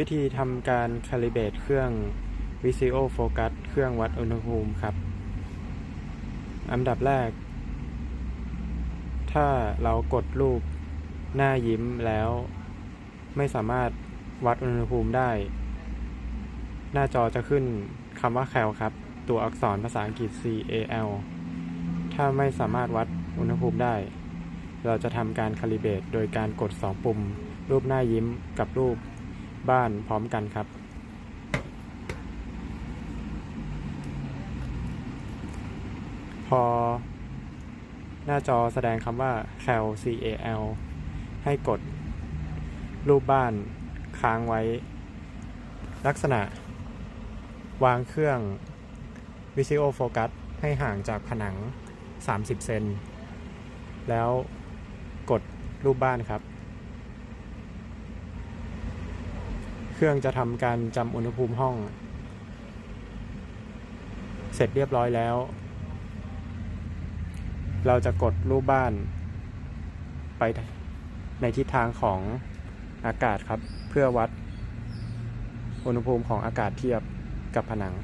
วิธีทำการคาลิเบตเครื่อง Visio Focus เครื่องวัดอุณหภูมิครับ อันดับแรก ถ้าเรากดรูปหน้ายิ้มแล้ว ไม่สามารถวัดอุณหภูมิได้ หน้าจอจะขึ้นคำว่า cal ครับ ตัวอักษรภาษาอังกฤษ cal ถ้าไม่สามารถวัดอุณหภูมิได้ เราจะทำการคาลิเบตโดยการกด 2 ปุ่ม รูปหน้ายิ้มกับรูป บ้านพร้อมกันครับ พอ หน้าจอแสดงคำว่า cal cal ให้กด รูปบ้านค้างไว้ ลักษณะ วางเครื่อง Visio Focus ให้ห่างจากผนัง 30 เซน แล้วกดรูปบ้านครับ เครื่องจะทำการจำอุณหภูมิห้อง เสร็จเรียบร้อยแล้ว เราจะกดรูปบ้าน ไปในทิศทางของอากาศครับ เพื่อวัด อุณหภูมิของอากาศเทียบกับผนัง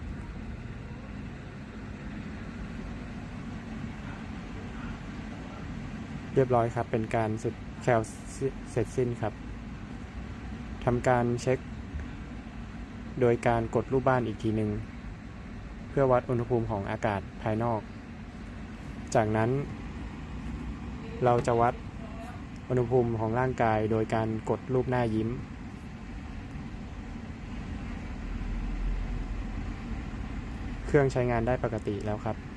เรียบร้อยครับเป็นการสุดแคลเสร็จสิ้นครับทำการเช็ค โดยการกดรูปบ้านอีกทีหนึ่งเพื่อวัดอุณหภูมิของอากาศภายนอก จากนั้น เราจะวัดอุณหภูมิของร่างกายโดยการกดรูปหน้ายิ้ม เครื่องใช้งานได้ปกติแล้วครับ